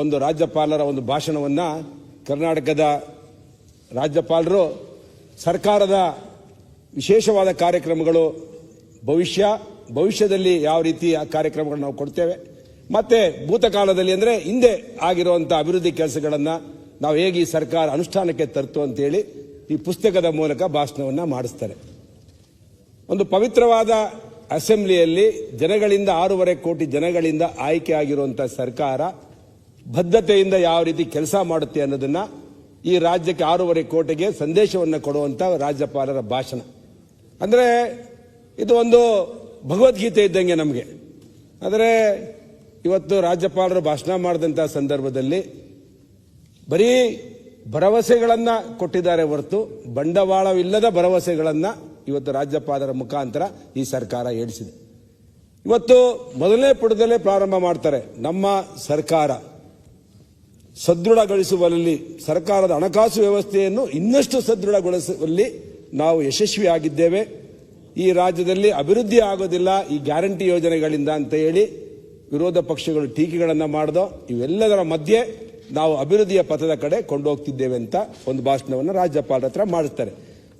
ಒಂದು ರಾಜ್ಯಪಾಲರ ಒಂದು ಭಾಷಣವನ್ನ ಕರ್ನಾಟಕದ ರಾಜ್ಯಪಾಲರು, ಸರ್ಕಾರದ ವಿಶೇಷವಾದ ಕಾರ್ಯಕ್ರಮಗಳು ಭವಿಷ್ಯ, ಭವಿಷ್ಯದಲ್ಲಿ ಯಾವ ರೀತಿ ಆ ಕಾರ್ಯಕ್ರಮಗಳನ್ನು ನಾವು ಕೊಡ್ತೇವೆ. ಮತ್ತೆ ಭೂತಕಾಲದಲ್ಲಿ ಅಂದರೆ ಹಿಂದೆ ಆಗಿರುವಂಥ ಅಭಿವೃದ್ಧಿ ಕೆಲಸಗಳನ್ನು ನಾವು ಹೇಗೆ ಈ ಸರ್ಕಾರ ಅನುಷ್ಠಾನಕ್ಕೆ ತರ್ತು ಅಂತೇಳಿ ಈ ಪುಸ್ತಕದ ಮೂಲಕ ಭಾಷಣವನ್ನು ಮಾಡಿಸ್ತಾರೆ. ಒಂದು ಪವಿತ್ರವಾದ ಅಸೆಂಬ್ಲಿಯಲ್ಲಿ ಜನಗಳಿಂದ ಆರೂವರೆ ಕೋಟಿ ಜನಗಳಿಂದ ಆಯ್ಕೆ ಆಗಿರುವಂಥ ಸರ್ಕಾರ ಬದ್ಧತೆಯಿಂದ ಯಾವ ರೀತಿ ಕೆಲಸ ಮಾಡುತ್ತೆ ಅನ್ನೋದನ್ನ ಈ ರಾಜ್ಯಕ್ಕೆ ಆರೂವರೆ ಕೋಟಿಗೆ ಸಂದೇಶವನ್ನು ಕೊಡುವಂತ ರಾಜ್ಯಪಾಲರ ಭಾಷಣ. ಅಂದ್ರೆ ಇದು ಒಂದು ಭಗವದ್ಗೀತೆ ಇದ್ದಂಗೆ ನಮಗೆ. ಆದರೆ ಇವತ್ತು ರಾಜ್ಯಪಾಲರು ಭಾಷಣ ಮಾಡಿದಂಥ ಸಂದರ್ಭದಲ್ಲಿ ಬರೀ ಭರವಸೆಗಳನ್ನ ಕೊಟ್ಟಿದ್ದಾರೆ ಹೊರತು ಬಂಡವಾಳವಿಲ್ಲದ ಭರವಸೆಗಳನ್ನ ಇವತ್ತು ರಾಜ್ಯಪಾಲರ ಮುಖಾಂತರ ಈ ಸರ್ಕಾರ ಹೇಳಿಸಿದೆ ಇವತ್ತು ಮೊದಲನೇ ಪುಟದಲ್ಲೇ ಪ್ರಾರಂಭ ಮಾಡ್ತಾರೆ ನಮ್ಮ ಸರ್ಕಾರ. ಸದೃಢಗೊಳಿಸುವಲ್ಲಿ ಸರ್ಕಾರದ ಹಣಕಾಸು ವ್ಯವಸ್ಥೆಯನ್ನು ಇನ್ನಷ್ಟು ಸದೃಢಗೊಳಿಸುವಲ್ಲಿ ನಾವು ಯಶಸ್ವಿಯಾಗಿದ್ದೇವೆ. ಈ ರಾಜ್ಯದಲ್ಲಿ ಅಭಿವೃದ್ಧಿ ಆಗೋದಿಲ್ಲ, ಈ ಗ್ಯಾರಂಟಿ ಯೋಜನೆಗಳಿಂದ ಅಂತ ಹೇಳಿ ವಿರೋಧ ಪಕ್ಷಗಳು ಟೀಕೆಗಳನ್ನು ಮಾಡಿದೋ, ಇವೆಲ್ಲದರ ಮಧ್ಯೆ ನಾವು ಅಭಿವೃದ್ಧಿಯ ಪಥದ ಕಡೆ ಕೊಂಡೋಗ್ತಿದ್ದೇವೆ ಅಂತ ಒಂದು ಭಾಷಣವನ್ನು ರಾಜ್ಯಪಾಲರ ಹತ್ರ ಮಾಡಿಸ್ತಾರೆ.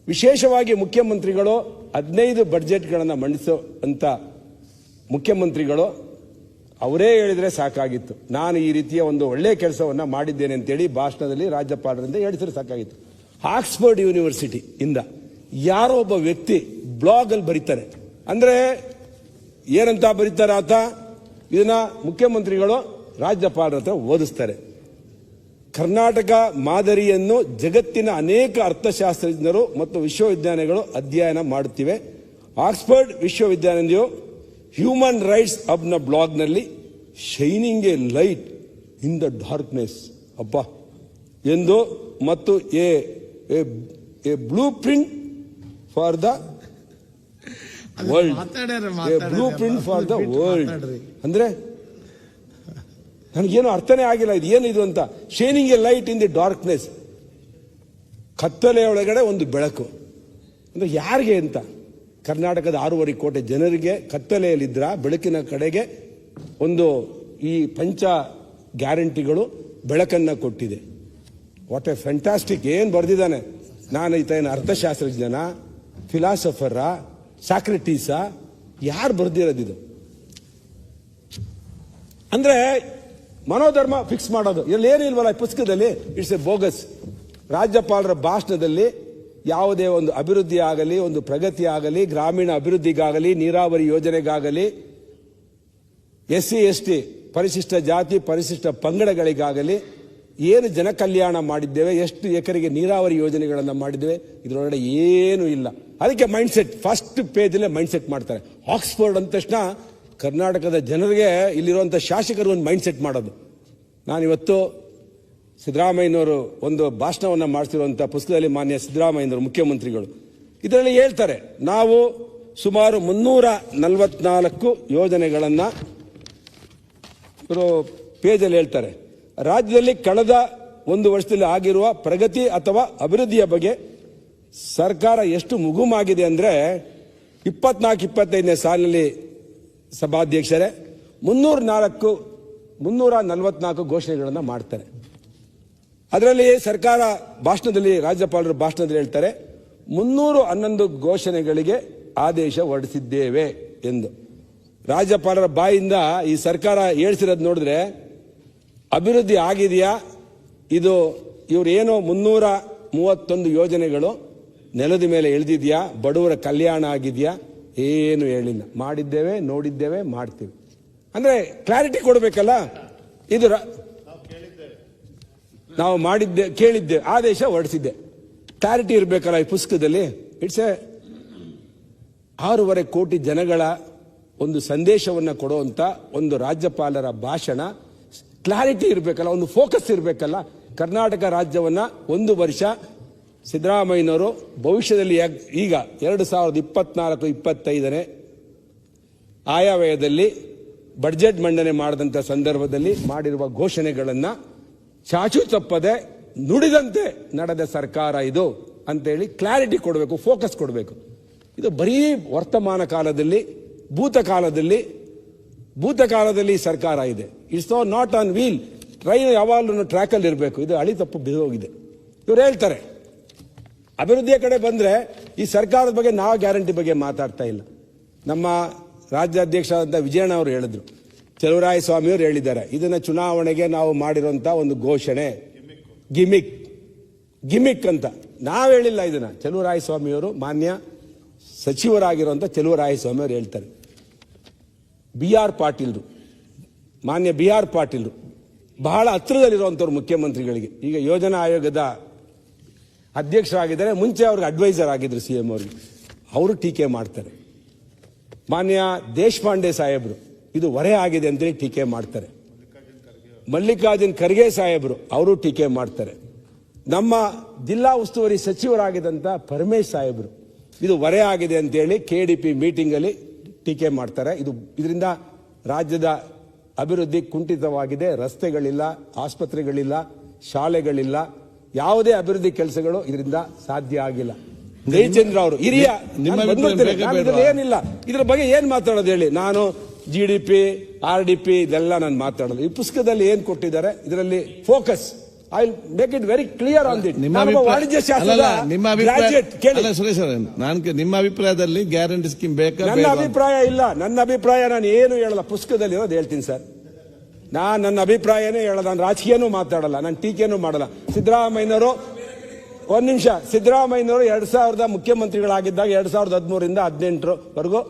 ವಿಶೇಷವಾಗಿ ಮುಖ್ಯಮಂತ್ರಿಗಳು ಹದಿನೈದು ಬಡ್ಜೆಟ್ಗಳನ್ನು ಮಂಡಿಸೋ ಅಂತ ಮುಖ್ಯಮಂತ್ರಿಗಳು ಅವರೇ ಹೇಳಿದ್ರೆ ಸಾಕಾಗಿತ್ತು. ನಾನು ಈ ರೀತಿಯ ಒಂದು ಒಳ್ಳೆಯ ಕೆಲಸವನ್ನ ಮಾಡಿದ್ದೇನೆ ಅಂತೇಳಿ ಭಾಷಣದಲ್ಲಿ ರಾಜ್ಯಪಾಲರಿಂದ ಹೇಳಿದ್ರೆ ಸಾಕಾಗಿತ್ತು. ಆಕ್ಸ್ಫರ್ಡ್ ಯೂನಿವರ್ಸಿಟಿ ಇಂದ ಯಾರೋ ಒಬ್ಬ ವ್ಯಕ್ತಿ ಬ್ಲಾಗ್ ಅಲ್ಲಿ ಬರೀತಾರೆ. ಅಂದ್ರೆ ಏನಂತ ಬರೀತಾರೆ ಆತ? ಇದನ್ನ ಮುಖ್ಯಮಂತ್ರಿಗಳು ರಾಜ್ಯಪಾಲರ ಹತ್ರ ಓದಿಸ್ತಾರೆ. ಕರ್ನಾಟಕ ಮಾದರಿಯನ್ನು ಜಗತ್ತಿನ ಅನೇಕ ಅರ್ಥಶಾಸ್ತ್ರಜ್ಞರು ಮತ್ತು ವಿಶ್ವವಿದ್ಯಾಲಯಗಳು ಅಧ್ಯಯನ ಮಾಡುತ್ತಿವೆ. ಆಕ್ಸ್ಫರ್ಡ್ ವಿಶ್ವವಿದ್ಯಾನಿಲಯವು ಹ್ಯೂಮನ್ ರೈಟ್ಸ್ ಅಬ್ನ ಬ್ಲಾಗ್ನಲ್ಲಿ shining a light in the darkness ಅಪ್ಪ ಎಂದು ಮತ್ತು a a blueprint for the world blueprint for the world. ಅಂದ್ರೆ ನನಗೇನು ಅರ್ಥನೇ ಆಗಿಲ್ಲ ಇದು. ಏನಿದು ಅಂತ? Shining a light in the darkness ಕತ್ತಲೆಯೊಳಗಡೆ ಒಂದು ಬೆಳಕು. ಅಂದ್ರೆ ಯಾರಿಗೆ ಅಂತ? ಕರ್ನಾಟಕದ ಆರೂವರೆ ಕೋಟಿ ಜನರಿಗೆ ಕತ್ತಲೆಯಲ್ಲಿದ್ದ ಬೆಳಕಿನ ಕಡೆಗೆ ಒಂದು ಈ ಪಂಚ ಗ್ಯಾರಂಟಿಗಳು ಬೆಳಕನ್ನು ಕೊಟ್ಟಿದೆ. ವಾಟ್ ಎ ಫ್ಯಾಂಟಾಸ್ಟಿಕ್ ಏನು ಬರೆದಿದ್ದಾನೆ? ನಾನು ಈತ ಏನು ಅರ್ಥಶಾಸ್ತ್ರಜ್ಞನ ಫಿಲಾಸಫರ ಸಾಕ್ರೆಟೀಸ? ಯಾರು ಬರೆದಿರೋದಿದು? ಅಂದ್ರೆ ಮನೋಧರ್ಮ ಫಿಕ್ಸ್ ಮಾಡೋದು. ಇಲ್ಲಿ ಏನಿಲ್ವಲ್ಲ ಈ ಪುಸ್ತಕದಲ್ಲಿ? ಇಟ್ಸ್ ಎ ಬೋಗಸ್ ರಾಜ್ಯಪಾಲರ ಭಾಷಣದಲ್ಲಿ ಯಾವುದೇ ಒಂದು ಅಭಿವೃದ್ಧಿ ಆಗಲಿ ಒಂದು ಪ್ರಗತಿ ಆಗಲಿ ಗ್ರಾಮೀಣ ಅಭಿವೃದ್ಧಿಗಾಗಲಿ, ನೀರಾವರಿ ಯೋಜನೆಗಾಗಲಿ ಎಸ್ ಸಿ ಎಸ್ ಟಿ ಪರಿಶಿಷ್ಟ ಜಾತಿ, ಪರಿಶಿಷ್ಟ ಪಂಗಡಗಳಿಗಾಗಲಿ, ಏನು ಜನಕಲ್ಯಾಣ ಮಾಡಿದ್ದೇವೆ, ಎಷ್ಟು ಎಕರೆಗೆ ನೀರಾವರಿ ಯೋಜನೆಗಳನ್ನು ಮಾಡಿದ್ದೇವೆ, ಇದರೊಳಗಡೆ ಏನೂ ಇಲ್ಲ. ಅದಕ್ಕೆ ಮೈಂಡ್ ಸೆಟ್ ಫಸ್ಟ್ ಪೇಜಲ್ಲೇ ಮೈಂಡ್ ಸೆಟ್ ಮಾಡ್ತಾರೆ. ಆಕ್ಸ್ಫರ್ಡ್ ಅಂದ ತಕ್ಷಣ ಕರ್ನಾಟಕದ ಜನರಿಗೆ ಇಲ್ಲಿರುವಂಥ ಶಾಸಕರು ಒಂದು ಮೈಂಡ್ ಸೆಟ್ ಮಾಡೋದು. ನಾನಿವತ್ತು ಸಿದ್ದರಾಮಯ್ಯನವರು ಒಂದು ಭಾಷಣವನ್ನು ಮಾಡಿಸಿರುವಂಥ ಪುಸ್ತಕದಲ್ಲಿ ಮಾನ್ಯ ಸಿದ್ದರಾಮಯ್ಯನವರು ಮುಖ್ಯಮಂತ್ರಿಗಳು. ಇದರಲ್ಲಿ ಹೇಳ್ತಾರೆ, ನಾವು ಸುಮಾರು ಮುನ್ನೂರ ನಲವತ್ನಾಲ್ಕು ಯೋಜನೆಗಳನ್ನು ಇವರು ಪೇಜಲ್ಲಿ ಹೇಳ್ತಾರೆ. ರಾಜ್ಯದಲ್ಲಿ ಕಳೆದ ಒಂದು ವರ್ಷದಲ್ಲಿ ಆಗಿರುವ ಪ್ರಗತಿ ಅಥವಾ ಅಭಿವೃದ್ಧಿಯ ಬಗ್ಗೆ ಸರ್ಕಾರ ಎಷ್ಟು ಮುಗುಮಾಗಿದೆ ಅಂದರೆ ಇಪ್ಪತ್ನಾಲ್ಕು ಇಪ್ಪತ್ತೈದನೇ ಸಾಲಿನಲ್ಲಿ ಸಭಾಧ್ಯಕ್ಷರೇ ಮುನ್ನೂರ ನಾಲ್ಕು ಮುನ್ನೂರ ನಲವತ್ನಾಲ್ಕು ಘೋಷಣೆಗಳನ್ನು ಮಾಡ್ತಾರೆ. ಅದರಲ್ಲಿ ಸರ್ಕಾರ ಭಾಷಣದಲ್ಲಿ ರಾಜ್ಯಪಾಲರು ಭಾಷಣದಲ್ಲಿ ಹೇಳ್ತಾರೆ, ಮುನ್ನೂರು ಹನ್ನೊಂದು ಘೋಷಣೆಗಳಿಗೆ ಆದೇಶ ಹೊರಡಿಸಿದ್ದೇವೆ ಎಂದು. ರಾಜ್ಯಪಾಲರ ಬಾಯಿಂದ ಈ ಸರ್ಕಾರ ಹೇಳ್ಸಿರೋದು ನೋಡಿದ್ರೆ ಅಭಿವೃದ್ಧಿ ಆಗಿದೆಯಾ? ಇದು ಇವ್ರು ಏನೋ ಮುನ್ನೂರ ಮೂವತ್ತೊಂದು ಯೋಜನೆಗಳು ನೆಲದ ಮೇಲೆ ಇಳಿದಿದೆಯಾ? ಬಡವರ ಕಲ್ಯಾಣ ಆಗಿದೆಯಾ? ಏನು ಹೇಳಿಲ್ಲ. ಮಾಡಿದ್ದೇವೆ, ನೋಡಿದ್ದೇವೆ, ಮಾಡ್ತೀವಿ. ಅಂದ್ರೆ ಕ್ಲಾರಿಟಿ ಕೊಡಬೇಕಲ್ಲ? ಇದು ನಾವು ಮಾಡಿದ್ದೆ, ಕೇಳಿದ್ದೆ, ಆದೇಶ ಹೊರಡಿಸಿದ್ದೆ. ಕ್ಲಾರಿಟಿ ಇರಬೇಕಲ್ಲ ಈ ಪುಸ್ತಕದಲ್ಲಿ? ಇಟ್ಸ್ ಎ ಆರೂವರೆ ಕೋಟಿ ಜನಗಳ ಒಂದು ಸಂದೇಶವನ್ನು ಕೊಡುವಂಥ ಒಂದು ರಾಜ್ಯಪಾಲರ ಭಾಷಣ. ಕ್ಲಾರಿಟಿ ಇರಬೇಕಲ್ಲ, ಒಂದು ಫೋಕಸ್ ಇರಬೇಕಲ್ಲ. ಕರ್ನಾಟಕ ರಾಜ್ಯವನ್ನು ಒಂದು ವರ್ಷ ಸಿದ್ದರಾಮಯ್ಯನವರು ಭವಿಷ್ಯದಲ್ಲಿ ಈಗ ಎರಡು ಸಾವಿರದ ಇಪ್ಪತ್ನಾಲ್ಕು, ಇಪ್ಪತ್ತೈದನೇ ಆಯವ್ಯಯದಲ್ಲಿ ಬಡ್ಜೆಟ್ ಮಂಡನೆ ಮಾಡಿದಂಥ ಸಂದರ್ಭದಲ್ಲಿ ಮಾಡಿರುವ ಘೋಷಣೆಗಳನ್ನು ಚಾಚು ತಪ್ಪದೆ ನುಡಿದಂತೆ ನಡೆದ ಸರ್ಕಾರ ಇದು ಅಂತೇಳಿ ಕ್ಲಾರಿಟಿ ಕೊಡಬೇಕು ಫೋಕಸ್ ಕೊಡಬೇಕು. ಇದು ಬರೀ ವರ್ತಮಾನ ಕಾಲದಲ್ಲಿ ಭೂತಕಾಲದಲ್ಲಿ ಭೂತಕಾಲದಲ್ಲಿ ಸರ್ಕಾರ ಇದೆ. It's not on wheel train ಯಾವಾಗಲೂ ಟ್ರ್ಯಾಕಲ್ಲಿ ಇರಬೇಕು. ಇದು ಹಳಿ ತಪ್ಪು ಬಿದ್ದೋಗಿದೆ. ಇವ್ರು ಹೇಳ್ತಾರೆ ಅಭಿವೃದ್ಧಿಯ ಕಡೆ ಬಂದರೆ ಈ ಸರ್ಕಾರದ ಬಗ್ಗೆ ನಾವು ಗ್ಯಾರಂಟಿ ಬಗ್ಗೆ ಮಾತಾಡ್ತಾ ಇಲ್ಲ. ನಮ್ಮ ರಾಜ್ಯಾಧ್ಯಕ್ಷರಾದಂಥ ವಿಜಯಣ್ಣ ಅವರು ಹೇಳಿದ್ರು ಚಲುವರಾಯ ಸ್ವಾಮಿಯವರು ಹೇಳಿದ್ದಾರೆ. ಇದನ್ನ ಚುನಾವಣೆಗೆ ನಾವು ಮಾಡಿರುವಂತ ಒಂದು ಘೋಷಣೆ. ಗಿಮಿಕ್. ಗಿಮಿಕ್ ಅಂತ. ನಾವು ಹೇಳಿಲ್ಲ ಇದನ್ನ. ಚಲುವರಾಯ ಸ್ವಾಮಿಯವರು ಮಾನ್ಯ ಸಚಿವರಾಗಿರುವಂಥ ಚಲುವರಾಯ ಸ್ವಾಮಿಯವರು ಹೇಳ್ತಾರೆ. ಬಿ ಆರ್ ಪಾಟೀಲ್ರು. ಮಾನ್ಯ ಬಿ ಆರ್ ಪಾಟೀಲ್ರು. ಬಹಳ ಹತ್ರದಲ್ಲಿರುವಂಥವ್ರು ಮುಖ್ಯಮಂತ್ರಿಗಳಿಗೆ. ಈಗ ಯೋಜನಾ ಆಯೋಗದ ಅಧ್ಯಕ್ಷರಾಗಿದ್ದಾರೆ. ಮುಂಚೆ ಅವ್ರಿಗೆ ಅಡ್ವೈಸರ್ ಆಗಿದ್ರು ಸಿ ಎಂ ಅವ್ರಿಗೆ. ಅವರು ಟೀಕೆ ಮಾಡ್ತಾರೆ. ಮಾನ್ಯ ದೇಶಪಾಂಡೆ ಸಾಹೇಬರು. ಇದು ಹೊರೆ ಆಗಿದೆ ಅಂತೇಳಿ ಟೀಕೆ ಮಾಡ್ತಾರೆ. ಮಲ್ಲಿಕಾರ್ಜುನ್ ಖರ್ಗೆ ಸಾಹೇಬರು ಅವರು ಟೀಕೆ ಮಾಡ್ತಾರೆ. ನಮ್ಮ ಜಿಲ್ಲಾ ಉಸ್ತುವಾರಿ ಸಚಿವರಾಗಿದ್ದಂಥ ಪರಮೇಶ್ ಸಾಹೇಬರು ಇದು ಹೊರೆ ಆಗಿದೆ ಅಂತೇಳಿ ಕೆ ಡಿ ಪಿ ಮೀಟಿಂಗಲ್ಲಿ ಟೀಕೆ ಮಾಡ್ತಾರೆ. ಇದು ಇದರಿಂದ ರಾಜ್ಯದ ಅಭಿವೃದ್ಧಿ ಕುಂಠಿತವಾಗಿದೆ. ರಸ್ತೆಗಳಿಲ್ಲ ಆಸ್ಪತ್ರೆಗಳಿಲ್ಲ ಶಾಲೆಗಳಿಲ್ಲ. ಯಾವುದೇ ಅಭಿವೃದ್ಧಿ ಕೆಲಸಗಳು ಇದರಿಂದ ಸಾಧ್ಯ ಆಗಿಲ್ಲ. ಜಯಚಂದ್ರ ಅವರು ಹಿರಿಯ ಏನಿಲ್ಲ. ಇದ್ರ ಬಗ್ಗೆ ಏನ್ ಮಾತಾಡೋದು ಹೇಳಿ? ನಾನು G D P R D P ಇದೆಲ್ಲ ನಾನು ಮಾತಾಡೋದು. ಈ ಪುಸ್ತಕದಲ್ಲಿ ಏನ್ ಕೊಟ್ಟಿದ್ದಾರೆ? ಇದರಲ್ಲಿ focus I make it very clear on that ನಿಮ್ಮ ನಾನು ಅಭಿಪ್ರಾಯ ವಾಣಿಜ್ಯ ನಿಮ್ಮ ನಿಮ್ಮ ಅಭಿಪ್ರಾಯದಲ್ಲಿ ಗ್ಯಾರಂಟಿ ಸ್ಕೀಮ್ ಬೇಕಾ ನನ್ನ ಅಭಿಪ್ರಾಯ ಇಲ್ಲ. ನನ್ನ ಅಭಿಪ್ರಾಯ ನಾನು ಏನು ಹೇಳಲ್ಲ. ಪುಸ್ತಕದಲ್ಲಿ ಇರೋದು ಹೇಳ್ತೀನಿ ಸರ್. ನಾನು ನನ್ನ ಅಭಿಪ್ರಾಯನೇ ಹೇಳಲ್ಲ. ನಾನು ರಾಜಕೀಯನೂ ಮಾತಾಡಲ್ಲ. ನಾನು ಟೀಕೆನೂ ಮಾಡಲ್ಲ. ಸಿದ್ದರಾಮಯ್ಯನವರು ಒಂದ್ ನಿಮಿಷ. ಸಿದ್ದರಾಮಯ್ಯನವರು ಎರಡ್ ಸಾವಿರದ ಮುಖ್ಯಮಂತ್ರಿಗಳಾಗಿದ್ದಾಗ ಎರಡ್ ಸಾವಿರದ ಹದಿಮೂರಿಂದ ಹದಿನೆಂಟರವರೆಗೂ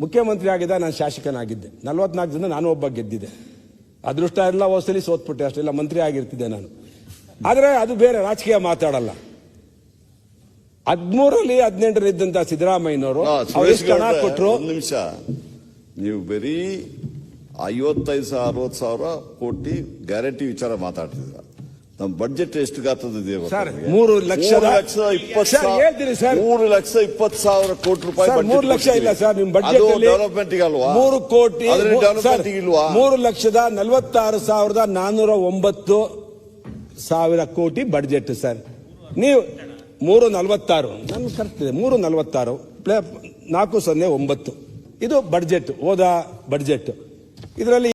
ಮುಖ್ಯಮಂತ್ರಿ ಆಗಿದ್ದ ನಾನು ಶಾಸಕನಾಗಿದ್ದೆ. ನಲವತ್ನಾಲ್ಕು ಜನ ನಾನು ಒಬ್ಬ ಗೆದ್ದಿದ್ದೆ. ಅದೃಷ್ಟ ಎಲ್ಲ ಹೊಸಲಿ ಸೋತ್ಬಿಟ್ಟೆ ಅಷ್ಟೆಲ್ಲ ಮಂತ್ರಿ ಆಗಿರ್ತಿದ್ದೆ ನಾನು. ಆದರೆ ಅದು ಬೇರೆ ರಾಜಕೀಯ ಮಾತಾಡಲ್ಲ. ಹದಿಮೂರಲ್ಲಿ ಹದಿನೆಂಟರ ಇದ್ದಂತ ಸಿದ್ದರಾಮಯ್ಯನವರು ಹಣ ಕೊಟ್ಟರು ನಿಮಿಷ. ನೀವು ಬರೀ ಐವತ್ತೈದು ಸಾವಿರ ಅರವತ್ತು ಸಾವಿರ ಕೋಟಿ ಗ್ಯಾರಂಟಿ ವಿಚಾರ ಮಾತಾಡ್ತಿದ್ರ ನಮ್ಮ ಬಡ್ಜೆಟ್ ಎಷ್ಟು ಗಾತ್ರದ ಸರ್? ಮೂರು ಲಕ್ಷದ- ಲಕ್ಷ ಇಪ್ಪತ್ತು ಸರ್, ಹೇಳ್ತೀನಿ ಸರ್. ಮೂರು ಲಕ್ಷ ಇಪ್ಪತ್ತು ಸಾವಿರ ಕೋಟಿ ರೂಪಾಯಿ ಸರ್, ಮೂರು ಲಕ್ಷ ಇಲ್ಲ. ಸರ್ ನಿಮ್ ಅಲ್ಲಿ ಡೆವಲಪ್ಮೆಂಟ್ ಅಲ್ವಾ ಮೂರು ಕೋಟಿ ಅದ್ರಲ್ಲಿ ಡೆವಲಪ್ಮೆಂಟ್ ಸರ್, ಇಲ್ವಾ ಮೂರು ಲಕ್ಷದ ನಲವತ್ತಾರು ಸಾವಿರದ ನಾನೂರ ಒಂಬತ್ತು ಸಾವಿರ ಕೋಟಿ ಬಡ್ಜೆಟ್ ಸರ್ ನೀವು ಮೂರು ನಲವತ್ತಾರು ನಾನು ಕರೆಕ್ಟ್ ಇದೆ ಮೂರು ನಲವತ್ತಾರು ಪ್ಲೇ ನಾಲ್ಕು ಸೊನ್ನೆ ಒಂಬತ್ತು ಇದು ಬಡ್ಜೆಟ್ ಹೋದ ಬಡ್ಜೆಟ್ ಇದರಲ್ಲಿ